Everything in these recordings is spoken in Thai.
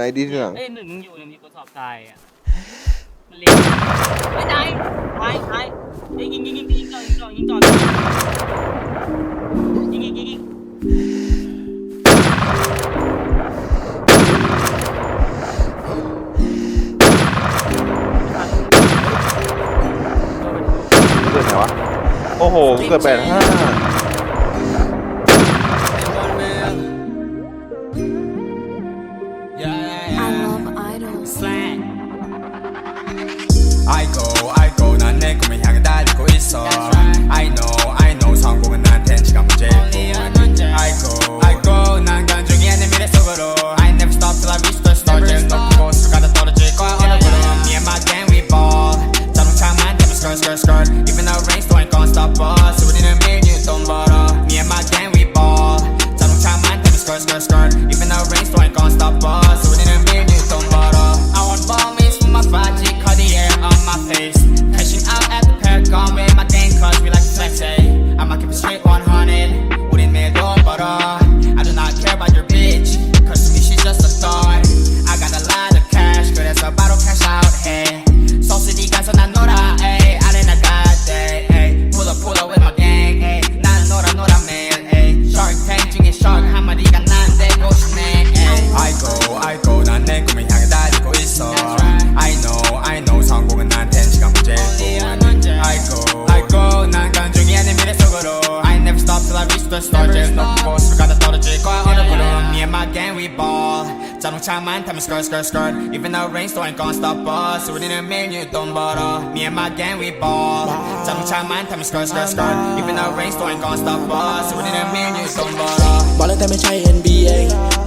ไหนดีที่หลังเอ้ยหนึ่งอยู่หนึ่งมีคนสอบตายอะ มันเลี้ยงไม่ตายตายตายเอ้ยยิงยิงยิงยิงต่อยิงต่อยิงต่อยิงยิงยิงยิงเกิดไหนวะ โอ้โหเกิดแปดห้า Even the it rains, though, ain't gon' stop us. It in a million, you don't bother. Me and my gang, we ball. Tell them try mine, then skirt, skirt, skirt. Even the it rains, though, ain't gon' stop us. It in a million, you don't bother. I want ball means for my 5G Cartier on my face. Me and my gang we ball 자동차만 타면 skirt skirt skirt Even though rain still ain't gonna stop us 우리는 매일 돈 벌어 Me and my gang we ball 자동차만 타면 skirt skirt skirt Even though rain still ain't gonna stop us 우리는 매일 돈 벌어 บอกเลยแต่ไม่ใช่ NBA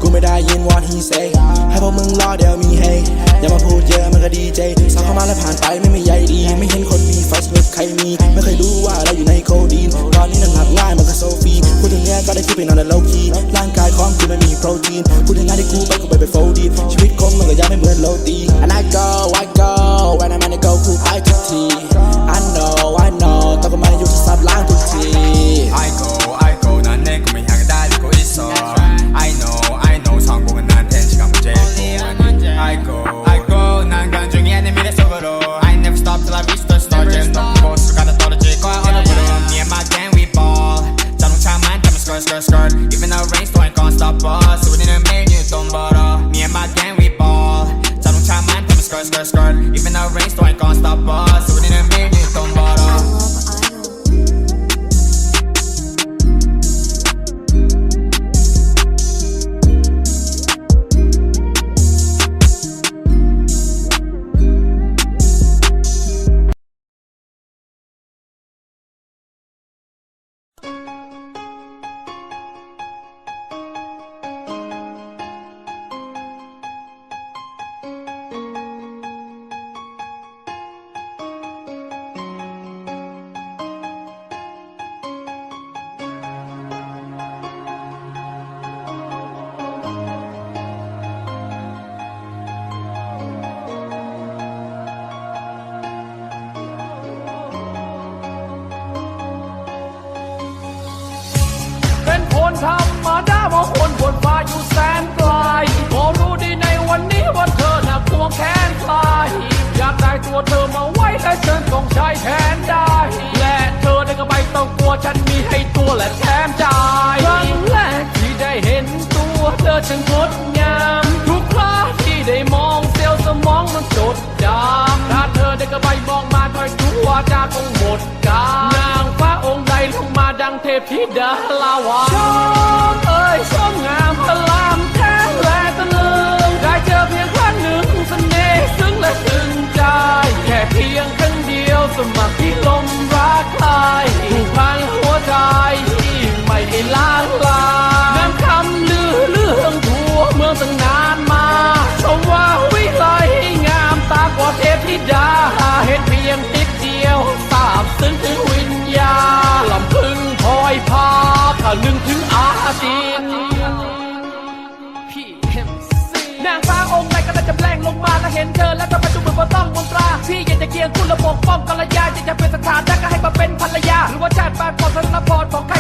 กูไม่ได้ยิน what he say ให้พวกมึงรอเดี๋ยวมีให้อย่ามาพูดเยอะมันก็ดีเจสาวเข้ามาแล้วผ่านไปไม่มีใยดี ไม่เห็นคนมีไฟสนุกใครมี ไม่เคยรู้ว่าเราอยู่ในโคดีน ตอนนี้นั่งหลับง่ายมันก็โซฟีพูดถึงเนี้ยก็ได้คิดไปนอนในโลคีร่าง กายของกูไม่มีโปรตีนพูดถึงงานที่กูไปกูไปไปโฟดีชีวิตคงมันก็ยังไม่เหมือนโรตี and I go I go when skirt skirt skirt Even though rain ain't gonna stop us เป็นธรรมดามองคนบนฟ้าอยู่แสนไกลพอรู้ดีในวันนี้ว่าเธอน่ะควงแขนใครอยากได้ตัวเธอมาไว้และฉันต้องใช้แทนได้ และเธอได้ก็ไม่ต้องกลัวฉันมีให้ตัวและแถมใจครั้งแรกที่ได้เห็นตัวเธอฉันงดงามทุกครั้งที่ได้มองเซลล์สมองมันจดจำถ้าเธอได้ก็ไม่มองมาคอยดูว่าจะคงหมดกา เทพธิดาลาวาชมเอ้ยชมงามพลา ถึงอาจินนางฟ้าองค์ใดก็ได้จะแปลงลงมาแล้วเห็นเธอแล้วก็มาดูเหมือนว่าต้องมนตรา พี่อยากจะเกียงคุณและปกป้องกัลยาอยากจะเป็นสถานะก็ให้มาเป็นภรรยา หรือว่าชาติบ้านของธนพรของใคร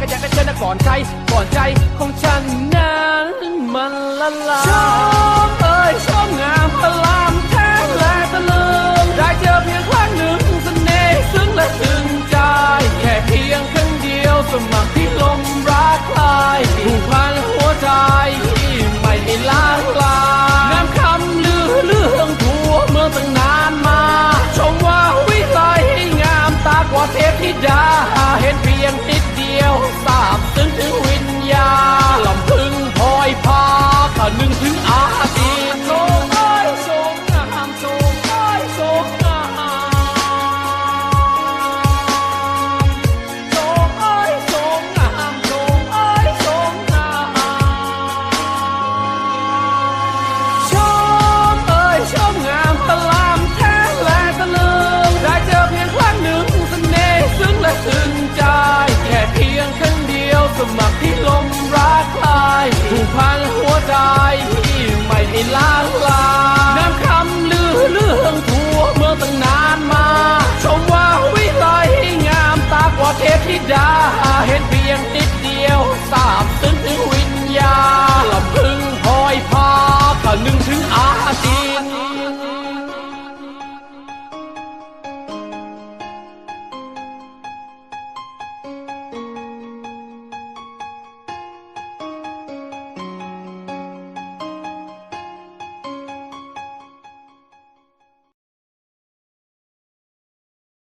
ก็อยากให้เธอนะก่อนใจก่อนใจของฉันนั้นมันละลายชอบเอ้ยชอบงามตะลามแท้และตะลึงได้เจอเพียงครั้งหนึ่งเสน่ห์ซึ้งและถึงใจแค่เพียงครั้งเดียวสมัครที่ลมรักใครผูกพันหัวใจที่ไม่ได้ล้างลาน้ำคำลือเรื่องทั่วเมืองตั้งนานมา ชมว่าวิไลงามตากว่าเทพธิดา มัครที่ลมรักใครผูกพันหัวใจที่ไม่ให้ล้างลายน้ำคำลือเรื่องทั่